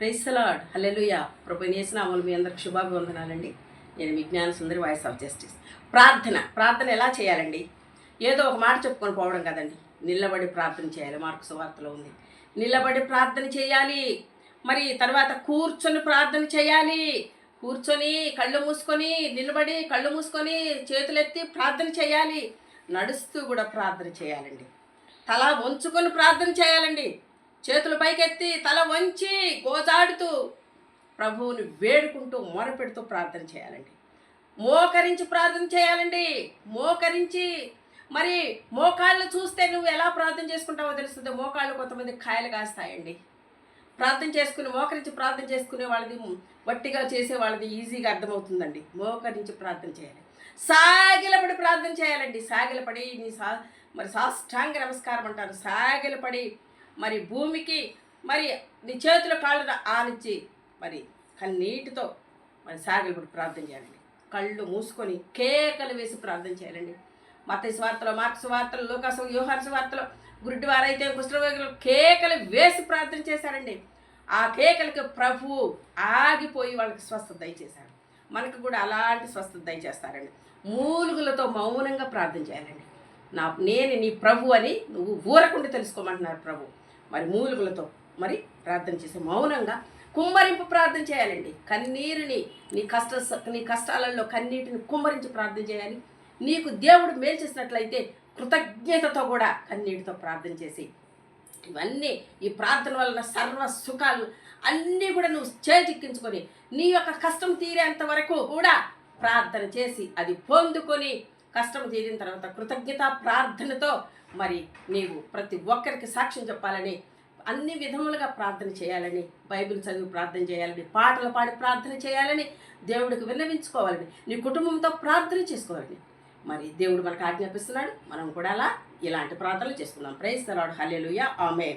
ప్రైసలాడ్ హల్లెలూయా. ప్రభు అమలు మీ అందరికి శుభాభివందనాలండి. నేను విజ్ఞాన సుందరి వాయిస్ ఆఫ్ జస్టిస్. ప్రార్థన. ప్రార్థన ఎలా చేయాలండి? ఏదో ఒక మాట చెప్పుకొని పోవడం కదండి. నిలబడి ప్రార్థన చేయాలి. మార్కు సువార్తలో ఉంది. నిలబడి ప్రార్థన చేయాలి. మరి తర్వాత కూర్చొని ప్రార్థన చేయాలి. కూర్చొని కళ్ళు మూసుకొని నిలబడి కళ్ళు మూసుకొని చేతులెత్తి ప్రార్థన చేయాలి. నడుస్తూ కూడా ప్రార్థన చేయాలండి. తలా వంచుకొని ప్రార్థన చేయాలండి. చేతులు పైకెత్తి తల వంచి గోజాడుతూ ప్రభువుని వేడుకుంటూ మొరపెడుతూ ప్రార్థన చేయాలండి. మోకరించి ప్రార్థన చేయాలండి. మోకరించి మరి మోకాళ్ళు చూస్తే నువ్వు ఎలా ప్రార్థన చేసుకుంటావో తెలుస్తుంది. మోకాళ్ళు కొంతమంది కాయలు కాస్తాయండి. ప్రార్థన చేసుకుని మోకరించి ప్రార్థన చేసుకునే వాళ్ళది వట్టిగా చేసే వాళ్ళది ఈజీగా అర్థమవుతుందండి. మోకరించి ప్రార్థన చేయాలి. సాగిలపడి ప్రార్థన చేయాలండి. సాగిలపడి నీ సా మరి సాష్టాంగ నమస్కారం అంటారు. సాగిలపడి మరి భూమికి మరి నీ చేతుల కాళ్ళను ఆనిచ్చి మరి కన్నీటితో మరి సాగిలపడి ప్రార్థన చేయాలండి. కళ్ళు మూసుకొని కేకలు వేసి ప్రార్థన చేయాలండి. మత స్వార్తలో మార్క్స్ వార్తలు లోకాసు వ్యూహార్స్ వార్తలో గురుడి వారైతే కుష్ఠరోగులు కేకలు వేసి ప్రార్థన చేశారండి. ఆ కేకలకి ప్రభు ఆగిపోయి వాళ్ళకి స్వస్థత దయచేశారు. మనకు కూడా అలాంటి స్వస్థత దయచేస్తారండి. మూలుగులతో మౌనంగా ప్రార్థన చేయాలండి. నా నేను నీ ప్రభు అని నువ్వు ఊరకుండా తెలుసుకోమంటున్నారు ప్రభు. మరి మూలుగులతో మరి ప్రార్థన చేసి మౌనంగా కుమ్మరింపు ప్రార్థన చేయాలండి. కన్నీరుని నీ కష్ట నీ కష్టాలలో కన్నీటిని కుమ్మరించి ప్రార్థన చేయాలి. నీకు దేవుడు మేలు చేసినట్లయితే కృతజ్ఞతతో కూడా కన్నీటితో ప్రార్థన చేసి ఇవన్నీ ఈ ప్రార్థన వలన సర్వ సుఖాలు అన్నీ కూడా నువ్వు చేజిక్కించుకొని నీ యొక్క కష్టం తీరేంత వరకు కూడా ప్రార్థన చేసి అది పొందుకొని కష్టం తీరిన తర్వాత కృతజ్ఞత ప్రార్థనతో మరి నీవు ప్రతి ఒక్కరికి సాక్ష్యం చెప్పాలని అన్ని విధములుగా ప్రార్థన చేయాలని బైబిల్ చదివి ప్రార్థన చేయాలని పాటలు పాడి ప్రార్థన చేయాలని దేవుడికి విన్నవించుకోవాలని నీ కుటుంబంతో ప్రార్థన చేసుకోవాలని మరి దేవుడు మనకు ఆజ్ఞాపిస్తున్నాడు. మనం కూడా అలా ఇలాంటి ప్రార్థనలు చేసుకున్నాం ప్రైజ్ తలాడు హల్లెలూయా. ఆమె